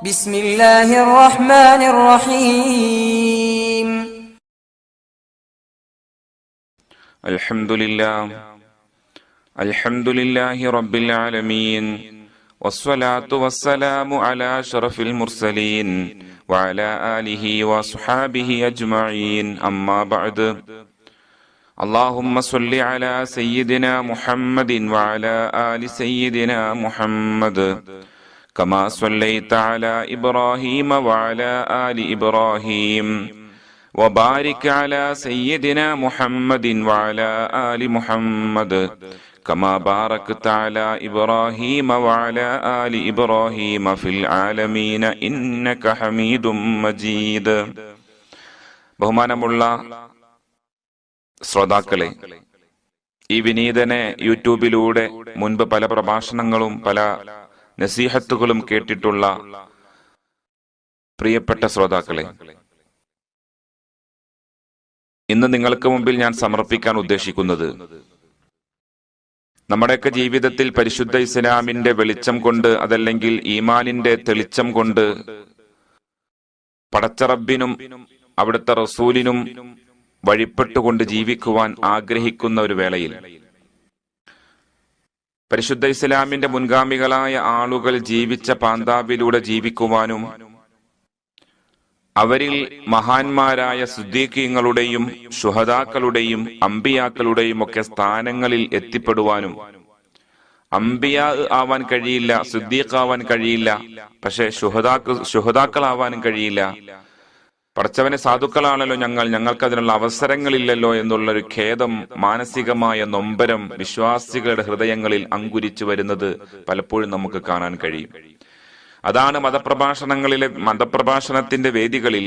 بسم الله الرحمن الرحيم. الحمد لله. الحمد لله رب العالمين. والصلاة والسلام على أشرف المرسلين وعلى آله وصحابه أجمعين. أما بعد. اللهم صل على سيدنا محمد وعلى آل سيدنا محمد. كما صليت على إبراهيم وعلى آل إبراهيم وبارك على سيدنا محمد وعلى آل محمد كما باركت على إبراهيم وعلى آل إبراهيم في العالمين إنك حميد مجيد ബഹുമാനമുള്ള ശ്രോതാക്കളെ ഈ വിനീതനെ യൂട്യൂബിലൂടെ മുൻപ് പല പ്രഭാഷണങ്ങളും പല നസീഹത്തുകളും കേട്ടിട്ടുള്ള പ്രിയപ്പെട്ട ശ്രോതാക്കളെ ഇന്ന് നിങ്ങൾക്ക് മുമ്പിൽ ഞാൻ സമർപ്പിക്കാൻ ഉദ്ദേശിക്കുന്നത് നമ്മുടെയൊക്കെ ജീവിതത്തിൽ പരിശുദ്ധ ഇസ്ലാമിന്റെ വെളിച്ചം കൊണ്ട് അതല്ലെങ്കിൽ ഈമാനിന്റെ തെളിച്ചം കൊണ്ട് പടച്ചറബിനും അവിടുത്തെ റസൂലിനും വഴിപ്പെട്ടുകൊണ്ട് ജീവിക്കുവാൻ ആഗ്രഹിക്കുന്ന ഒരു വേളയിൽ പരിശുദ്ധ ഇസ്ലാമിന്റെ മുൻഗാമികളായ ആളുകൾ ജീവിച്ച പാന്താവിലൂടെ ജീവിക്കുവാനും അവരിൽ മഹാന്മാരായ സുദ്ദീഖീങ്ങളുടെയും ശുഹദാക്കളുടെയും അമ്പിയാക്കളുടെയും ഒക്കെ സ്ഥാനങ്ങളിൽ എത്തിപ്പെടുവാനും അമ്പിയ ആവാൻ കഴിയില്ല സുദ്ദീഖാവാൻ കഴിയില്ല പക്ഷെ ശുഹദാക്ക് ശുഹദാക്കളാവാനും കഴിയില്ല. പടച്ചവനെ സാധുക്കളാണല്ലോ ഞങ്ങൾ. ഞങ്ങൾക്ക് അതിനുള്ള അവസരങ്ങളില്ലല്ലോ എന്നുള്ളൊരു ഖേദം മാനസികമായ നൊമ്പരം വിശ്വാസികളുടെ ഹൃദയങ്ങളിൽ അങ്കുരിച്ചു വരുന്നത് പലപ്പോഴും നമുക്ക് കാണാൻ കഴിയും. അതാണ് മതപ്രഭാഷണങ്ങളിലെ മതപ്രഭാഷണത്തിന്റെ വേദികളിൽ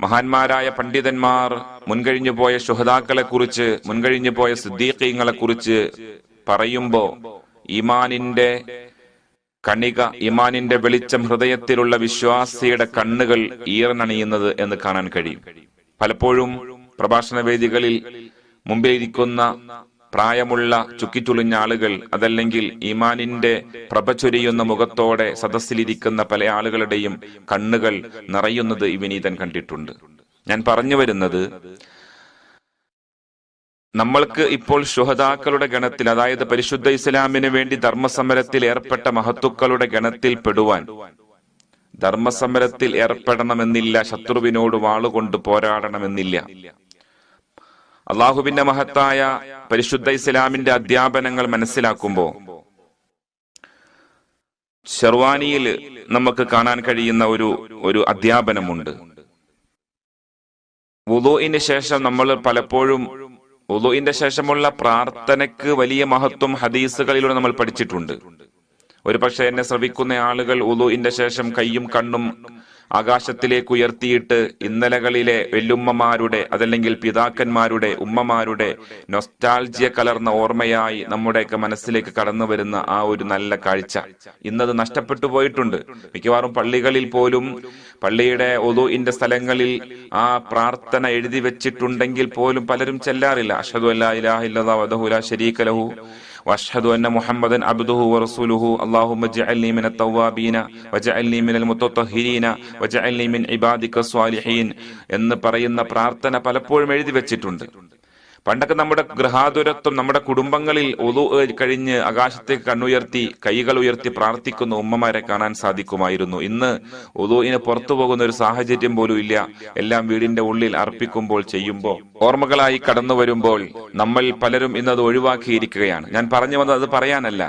മഹാന്മാരായ പണ്ഡിതന്മാർ മുൻകഴിഞ്ഞു പോയ ശുഹതാക്കളെ കുറിച്ച് മുൻകഴിഞ്ഞു പോയ സിദ്ദീഖീങ്ങളെ കുറിച്ച് പറയുമ്പോ ഈമാനിന്റെ കണിക ഇമാനിന്റെ വെളിച്ചം ഹൃദയത്തിലുള്ള വിശ്വാസിയുടെ കണ്ണുകൾ ഈറനണിയുന്നത് എന്ന് കാണാൻ കഴിയും. പലപ്പോഴും പ്രഭാഷണ വേദികളിൽ മുമ്പിലിരിക്കുന്ന പ്രായമുള്ള ചുക്കിച്ചുളിഞ്ഞ ആളുകൾ അതല്ലെങ്കിൽ ഇമാനിന്റെ പ്രഭ ചൊരിയുന്ന മുഖത്തോടെ സദസ്സിലിരിക്കുന്ന പല ആളുകളുടെയും കണ്ണുകൾ നിറയുന്നത് ഇവിനീതൻ വിനീതൻ കണ്ടിട്ടുണ്ട്. ഞാൻ പറഞ്ഞു വരുന്നത് നമ്മൾക്ക് ഇപ്പോൾ ശുഹതാക്കളുടെ ഗണത്തിൽ അതായത് പരിശുദ്ധ ഇസ്ലാമിന് വേണ്ടി ധർമ്മസമരത്തിൽ ഏർപ്പെട്ട മഹത്തുക്കളുടെ ഗണത്തിൽ പെടുവാൻ. ധർമ്മസമരത്തിൽ ഏർപ്പെടണമെന്നില്ല ശത്രുവിനോട് വാളുകൊണ്ട് പോരാടണമെന്നില്ല. അള്ളാഹുവിന്റെ മഹത്തായ പരിശുദ്ധ ഇസ്ലാമിന്റെ അധ്യാപനങ്ങൾ മനസ്സിലാക്കുമ്പോൾ ഷെർവാനിയിൽ നമുക്ക് കാണാൻ കഴിയുന്ന ഒരു ഒരു അധ്യാപനമുണ്ട്. വുദോയിന് ശേഷം നമ്മൾ പലപ്പോഴും ഉളുവിന്റെ ശേഷമുള്ള പ്രാർത്ഥനയ്ക്ക് വലിയ മഹത്വം ഹദീസുകളിലൂടെ നമ്മൾ പഠിച്ചിട്ടുണ്ട്. ഒരു പക്ഷെ എന്നെ ശ്രവിക്കുന്ന ആളുകൾ ഉദുവിന്റെ ശേഷം കയ്യും കണ്ണും ആകാശത്തിലേക്ക് ഉയർത്തിയിട്ട് ഇന്നലകളിലെ വെല്ലുമ്മമാരുടെ അതല്ലെങ്കിൽ പിതാക്കന്മാരുടെ ഉമ്മമാരുടെ നൊസ്റ്റാൾജിയ കലർന്ന ഓർമ്മയായി നമ്മുടെയൊക്കെ മനസ്സിലേക്ക് കടന്നു വരുന്ന ആ ഒരു നല്ല കാഴ്ച. ഇന്നത് നഷ്ടപ്പെട്ടു പോയിട്ടുണ്ട്. മിക്കവാറും പള്ളികളിൽ പോലും പള്ളിയുടെ ഒതുഇന്റെ സ്ഥലങ്ങളിൽ ആ പ്രാർത്ഥന എഴുതി വെച്ചിട്ടുണ്ടെങ്കിൽ പോലും പലരും ചെല്ലാറില്ല. അഷദു അല്ലാ ഇലാഹ ഇല്ലല്ലാഹു വഹ്ദഹു ലാ ലഹു. واشهد ان محمدا عبده ورسوله اللهم اجعلني من التوابين واجعلني من المتطهرين واجعلني من عبادك الصالحين എന്ന് പറയുന്ന പ്രാർത്ഥന പലപ്പോഴും എഴുതി വെച്ചിട്ടുണ്ട് പണ്ടൊക്കെ നമ്മുടെ ഗൃഹാതുരത്വം നമ്മുടെ കുടുംബങ്ങളിൽ ഒതു കഴിഞ്ഞ് ആകാശത്തേക്ക് കണ്ണുയർത്തി കൈകൾ ഉയർത്തി പ്രാർത്ഥിക്കുന്ന ഉമ്മമാരെ കാണാൻ സാധിക്കുമായിരുന്നു. ഇന്ന് ഒതുവിന് പുറത്തു പോകുന്ന ഒരു സാഹചര്യം പോലും ഇല്ല. എല്ലാം വീടിന്റെ ഉള്ളിൽ അർപ്പിക്കുമ്പോൾ ചെയ്യുമ്പോൾ ഓർമ്മകളായി കടന്നു വരുമ്പോൾ നമ്മൾ പലരും ഇന്നത് ഒഴിവാക്കിയിരിക്കുകയാണ്. ഞാൻ പറഞ്ഞു വന്നത് അത് പറയാനല്ല.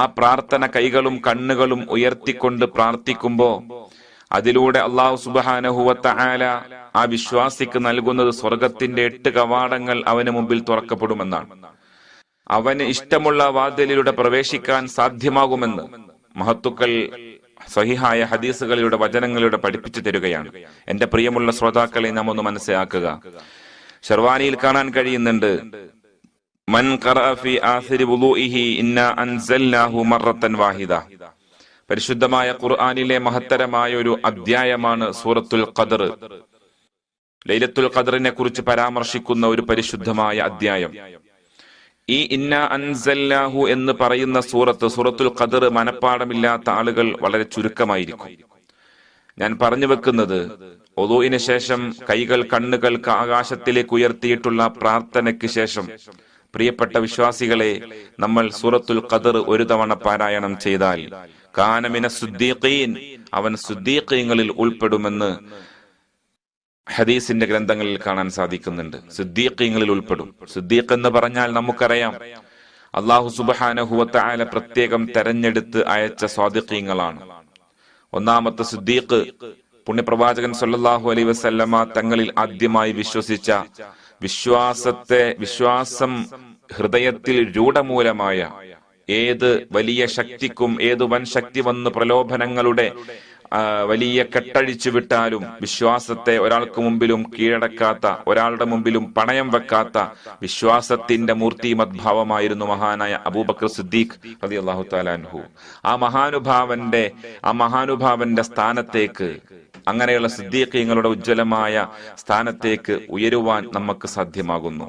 ആ പ്രാർത്ഥന കൈകളും കണ്ണുകളും ഉയർത്തിക്കൊണ്ട് പ്രാർത്ഥിക്കുമ്പോൾ അതിലൂടെ അള്ളാഹു സുബാനഹുവത്ത ആല ആ വിശ്വാസിക്ക് നൽകുന്നത് സ്വർഗത്തിന്റെ എട്ട് കവാടങ്ങൾ അവന് മുമ്പിൽ തുറക്കപ്പെടുമെന്നാണ്. അവന് ഇഷ്ടമുള്ള വാതിലിലൂടെ പ്രവേശിക്കാൻ സാധ്യമാകുമെന്ന് മഹത്തുക്കൾ സഹിഹായ ഹദീസുകളിലൂടെ വചനങ്ങളിലൂടെ പഠിപ്പിച്ചു തരികയാണ്. എന്റെ പ്രിയമുള്ള ശ്രോതാക്കളെ നാം ഒന്ന് മനസ്സിലാക്കുക. ഷെർവാനിയിൽ കാണാൻ കഴിയുന്നുണ്ട് മൻ ഫി ഇന്നാ വാഹിദ. പരിശുദ്ധമായ ഖുർആാനിലെ മഹത്തരമായ ഒരു അധ്യായമാണ് സൂറത്തുൽ ഖദർ. ലൈലത്തുൽ ഖദറിനെ കുറിച്ച് പരാമർശിക്കുന്ന ഒരു പരിശുദ്ധമായ അധ്യായം. ഈ ഇന്ന അൻസല്ലാഹു എന്ന് പറയുന്ന സൂറത്ത് സൂറത്തുൽ ഖദർ മനപ്പാടമില്ലാത്ത ആളുകൾ വളരെ ചുരുക്കമായിരിക്കും. ഞാൻ പറഞ്ഞു വെക്കുന്നത് ഒതുവിന് ശേഷം കൈകൾ കണ്ണുകൾ ആകാശത്തിലേക്ക് ഉയർത്തിയിട്ടുള്ള പ്രാർത്ഥനയ്ക്ക് ശേഷം. പ്രിയപ്പെട്ട വിശ്വാസികളെ നമ്മൾ സൂറത്തുൽ ഖദർ ഒരു തവണ പാരായണം ചെയ്താൽ കാനമിന സുദ്ദീഖീൻ അവൻ സുദ്ദീഖീങ്ങളിൽ ഉൾപ്പെടുമെന്ന് ഹദീസിന്റെ ഗ്രന്ഥങ്ങളിൽ കാണാൻ സാധിക്കുന്നുണ്ട്. സിദ്ദീഖീങ്ങളിൽ ഉൾപ്പെടും. സിദ്ദീഖ് എന്ന് പറഞ്ഞാൽ നമുക്കറിയാം അള്ളാഹു സുബാനഹുവത്ത പ്രത്യേകം തെരഞ്ഞെടുത്ത് അയച്ച സ്വാദിഖീങ്ങളാണ് ഒന്നാമത്തെ സിദ്ദീഖ് പുണ്യപ്രവാചകൻ സല്ലാഹു അലൈ വസല്ലമ തങ്ങളിൽ ആദ്യമായി വിശ്വസിച്ച വിശ്വാസത്തെ വിശ്വാസം ഹൃദയത്തിൽ രൂഢമൂലമായ ഏത് വലിയ ശക്തിക്കും ഏത് വൻ ശക്തി വന്ന് പ്രലോഭനങ്ങളുടെ വലിയ കെട്ടഴിച്ചു വിട്ടാലും വിശ്വാസത്തെ ഒരാൾക്ക് മുമ്പിലും കീഴടക്കാത്ത ഒരാളുടെ മുമ്പിലും പണയം വെക്കാത്ത വിശ്വാസത്തിന്റെ മൂർത്തിമദ്ഭാവമായിരുന്നു മഹാനായ അബൂബക്കർ സിദ്ദീഖ് റതി അള്ളാഹു താലാൻഹു ആ മഹാനുഭാവന്റെ ആ മഹാനുഭാവന്റെ സ്ഥാനത്തേക്ക് അങ്ങനെയുള്ള സിദ്ദീഖീങ്ങളുടെ ഉജ്ജ്വലമായ സ്ഥാനത്തേക്ക് ഉയരുവാൻ നമുക്ക് സാധ്യമാകുന്നു.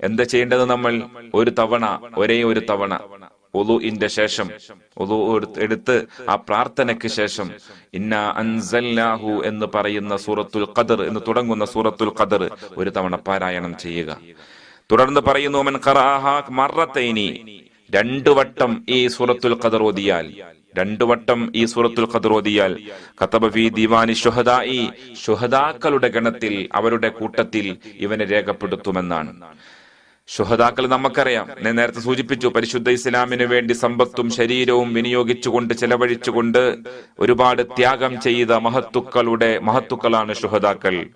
എന്താ ചെയ്യേണ്ടത് നമ്മൾ? ഒരു തവണ ഒരേ ഒരു തവണ ഒലുഇന്റെ ശേഷം ഒലു എടുത്ത് ആ പ്രാർത്ഥനയ്ക്ക് ശേഷം ഇന്ന അൻസല്ലാഹു എന്ന് പറയുന്ന സൂറത്തുൽ ഖദർ എന്ന് തുടങ്ങുന്ന സൂറത്തുൽ ഖദർ ഒരു തവണ പാരായണം ചെയ്യുക. തുടർന്ന് പറയുന്നു മൻ മറത്തൈനി രണ്ടു വട്ടം ഈ സൂറത്തുൽ ഖദർ ഓതിയാൽ രണ്ടു വട്ടം ഈ സൂറത്തുൽ ഖദർ ഓതിയാൽ കതബ ഫീ ദിവാനി ശുഹദായി ശുഹദാക്കളുടെ ഗണത്തിൽ അവരുടെ കൂട്ടത്തിൽ ഇവനെ രേഖപ്പെടുത്തുമെന്നാണ്. ശുഹദാക്കൾ നമുക്കറിയാം. ഞാൻ നേരത്തെ സൂചിപ്പിച്ചു പരിശുദ്ധ ഇസ്ലാമിന് വേണ്ടി സമ്പത്തും ശരീരവും വിനിയോഗിച്ചുകൊണ്ട് ചെലവഴിച്ചുകൊണ്ട് ഒരുപാട് ത്യാഗം ചെയ്ത മഹത്തുക്കളുടെ മഹത്തുക്കളാണ് ശുഹദാക്കൾ.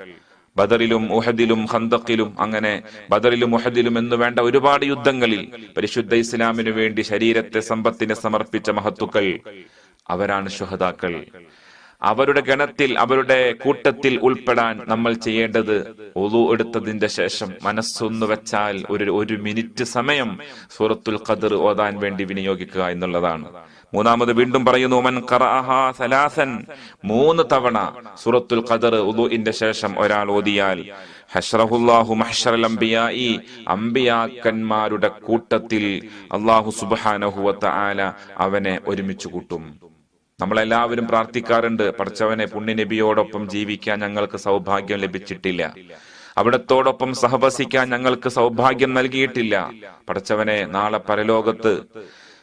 ബദറിലും ഉഹദിലും ഹന്തക്കിലും അങ്ങനെ ബദറിലും ഉഹദിലും എന്ന് വേണ്ട ഒരുപാട് യുദ്ധങ്ങളിൽ പരിശുദ്ധ ഇസ്ലാമിനു വേണ്ടി ശരീരത്തെ സമ്പത്തിനെ സമർപ്പിച്ച മഹത്തുക്കൾ അവരാണ് ശുഹദാക്കൾ. അവരുടെ ഗണത്തിൽ അവരുടെ കൂട്ടത്തിൽ ഉൾപ്പെടാൻ നമ്മൾ ചെയ്യേണ്ടത് ഒതു എടുത്തതിന്റെ ശേഷം മനസ്സൊന്നു വെച്ചാൽ ഒരു ഒരു മിനിറ്റ് സമയം സൂറത്തുൽ ഖദർ ഓതാൻ വേണ്ടി വിനിയോഗിക്കുക എന്നുള്ളതാണ്. മൂന്നാമത് വീണ്ടും പറയുന്നു മൻ സലാസൻ. മൂന്ന് തവണ സൂറത്തുൽ ഖദർ ഉദുഇന്റെ ശേഷം ഒരാൾ ഓതിയാൽ ഹഷ്റഹുല്ലാഹു മഹ്ഷറൽ അംബിയായി അംബിയാക്കന്മാരുടെ കൂട്ടത്തിൽ അള്ളാഹു സുബ്ഹാനഹു വതആല അവനെ ഒരുമിച്ച് കൂട്ടും. നമ്മളെല്ലാവരും പ്രാർത്ഥിക്കാറുണ്ട് പഠിച്ചവനെ പുണ്യനബിയോടൊപ്പം ജീവിക്കാൻ ഞങ്ങൾക്ക് സൗഭാഗ്യം ലഭിച്ചിട്ടില്ല. അവിടത്തോടൊപ്പം സഹവസിക്കാൻ ഞങ്ങൾക്ക് സൗഭാഗ്യം നൽകിയിട്ടില്ല. പഠിച്ചവനെ നാളെ പരലോകത്ത്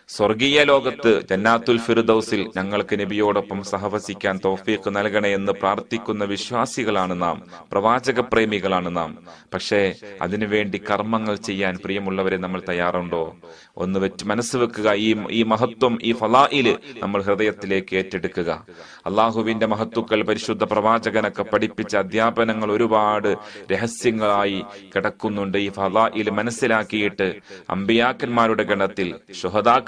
സ്വർഗീയ ലോകത്ത് ജന്നാത്തുൽ ഫിർദൌസിൽ ഞങ്ങൾക്ക് നബിയോടൊപ്പം സഹവസിക്കാൻ തോഫീക്ക് നൽകണേ എന്ന് പ്രാർത്ഥിക്കുന്ന വിശ്വാസികളാണ് നാം പ്രവാചക പ്രേമികളാണ് നാം. പക്ഷേ അതിനുവേണ്ടി കർമ്മങ്ങൾ ചെയ്യാൻ പ്രിയമുള്ളവരെ നമ്മൾ തയ്യാറുണ്ടോ? ഒന്ന് വെച്ച് മനസ്സ് വെക്കുക. ഈ ഈ മഹത്വം ഈ ഫലായിൽ നമ്മൾ ഹൃദയത്തിലേക്ക് ഏറ്റെടുക്കുക. അള്ളാഹുവിന്റെ മഹത്തുക്കൾ പരിശുദ്ധ പ്രവാചകനൊക്കെ പഠിപ്പിച്ച അധ്യാപനങ്ങൾ ഒരുപാട് രഹസ്യങ്ങളായി കിടക്കുന്നുണ്ട്. ഈ ഫലായിൽ മനസ്സിലാക്കിയിട്ട് അമ്പിയാക്കന്മാരുടെ ഗണത്തിൽ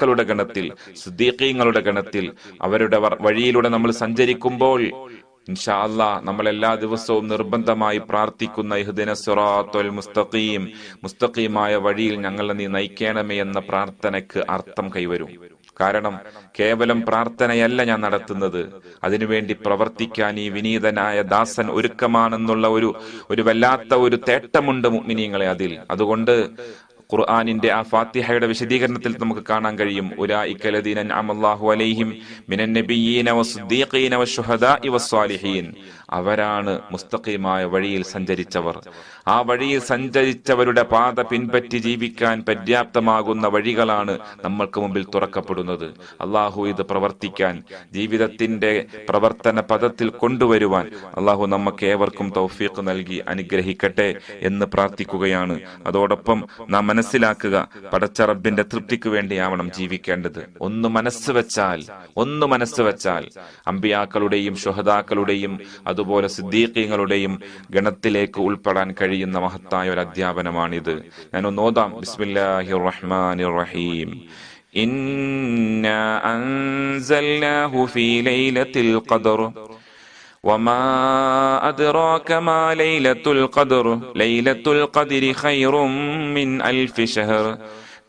ശുഹദാക്കളുടെ ഗണത്തിൽ സുദ്ദീഖീങ്ങളുടെ ഗണത്തിൽ അവരുടെ വഴിയിലൂടെ നമ്മൾ സഞ്ചരിക്കുമ്പോൾ ഇൻഷാ അല്ലാ നമ്മൾ എല്ലാ ദിവസവും നിർബന്ധമായി പ്രാർത്ഥിക്കുന്ന ഇഹ്ദിന സിറാത്തുൽ മുസ്തഖീം മുസ്തഖീമായ വഴിയിൽ ഞങ്ങളെ നീ നയിക്കണമേ എന്ന പ്രാർത്ഥനയ്ക്ക് അർത്ഥം കൈവരും. കാരണം കേവലം പ്രാർത്ഥനയല്ല ഞാൻ നടത്തുന്നത്. അതിനുവേണ്ടി പ്രവർത്തിക്കാൻ ഈ വിനീതനായ ദാസൻ ഒരുക്കമാണെന്നുള്ള ഒരു ഒരു വല്ലാത്ത ഒരു തേട്ടമുണ്ട് മുഅ്മിനീങ്ങളെ അതിൽ. അതുകൊണ്ട് ഖുർആാനിന്റെ ആ ഫാത്തിഹയുടെ വിശദീകരണത്തിൽ നമുക്ക് കാണാൻ കഴിയും. ഉലായിക്കലദീന അമല്ലാഹു അലൈഹിം അവരാണ് മുസ്തഖീമായ വഴിയിൽ സഞ്ചരിച്ചവർ. ആ വഴിയിൽ സഞ്ചരിച്ചവരുടെ പാത പിൻപറ്റി ജീവിക്കാൻ പര്യാപ്തമാകുന്ന വഴികളാണ് നമ്മൾക്ക് മുമ്പിൽ തുറക്കപ്പെടുന്നത്. അള്ളാഹു ഇത് പ്രവർത്തിക്കാൻ ജീവിതത്തിന്റെ പ്രവർത്തന പദത്തിൽ കൊണ്ടുവരുവാൻ അള്ളാഹു നമുക്ക് ഏവർക്കും തൗഫീഖ് നൽകി അനുഗ്രഹിക്കട്ടെ എന്ന് പ്രാർത്ഥിക്കുകയാണ്. അതോടൊപ്പം നാം മനസ്സിലാക്കുക പടച്ച റബ്ബിന്റെ തൃപ്തിക്ക് വേണ്ടിയാവണം ജീവിക്കേണ്ടത് ഒന്ന് മനസ്സ് വെച്ചാൽ ഒന്ന് മനസ്സ് വെച്ചാൽ അമ്പിയാക്കളുടെയും ശുഹദാക്കളുടെയും അതുപോലെ സിദ്ദീഖീങ്ങളുടെയും ഗണത്തിലേക്ക് ഉൾപ്പെടാൻ കഴിയുന്ന മഹത്തായ ഒരു അധ്യാപനമാണിത് ഞാൻ ഒന്ന് ഓതാം ബിസ്മില്ലാഹിർ റഹ്മാനിർ റഹീം إنا أنزلناه في ليلة القدر وما أدراك ما ليلة القدر ليلة القدر خير من ألف شهر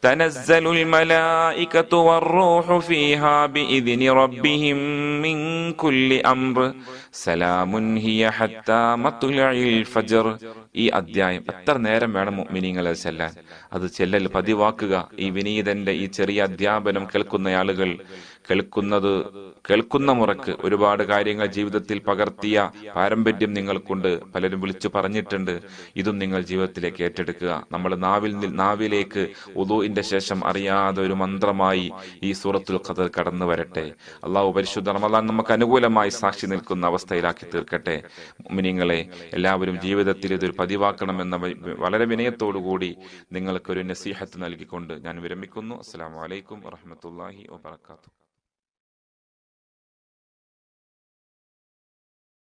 تنزل الملائكة والروح فيها بإذن ربهم من كل أمر سلام هي حتى مطلع الفجر ഈ അധ്യായം എത്ര നേരം വേണം മിനിങ്ങൾ അത് ചെല്ലാൻ അത് ചെല്ലൽ പതിവാക്കുക ഈ വിനീതന്റെ ഈ ചെറിയ അധ്യാപനം കേൾക്കുന്ന ആളുകൾ കേൾക്കുന്നത് കേൾക്കുന്ന മുറക്ക് ഒരുപാട് കാര്യങ്ങൾ ജീവിതത്തിൽ പകർത്തിയ പാരമ്പര്യം നിങ്ങൾക്കുണ്ട്. പലരും വിളിച്ചു പറഞ്ഞിട്ടുണ്ട്. ഇതും നിങ്ങൾ ജീവിതത്തിലേക്ക് ഏറ്റെടുക്കുക. നമ്മൾ നാവിൽ നാവിലേക്ക് ഉദുവിന്റെ ശേഷം അറിയാതെ ഒരു മന്ത്രമായി ഈ സൂറത്തുൽ ഖദർ കടന്നു വരട്ടെ. അള്ളാഹു പരിശുദ്ധ റമദാൻ നമുക്ക് അനുകൂലമായി സാക്ഷി നിൽക്കുന്ന അവസ്ഥയിലാക്കി തീർക്കട്ടെ. മിനിങ്ങളെ എല്ലാവരും ജീവിതത്തിൽ ഇതൊരു പതിവാക്കണമെന്ന വളരെ വിനയത്തോടുകൂടി നിങ്ങൾക്കൊരു നസീഹത്ത് നൽകിക്കൊണ്ട് ഞാൻ വിരമിക്കുന്നു. അസ്സാം വലൈക്കും വാഹമത്തല്ലാഹി വാത്തു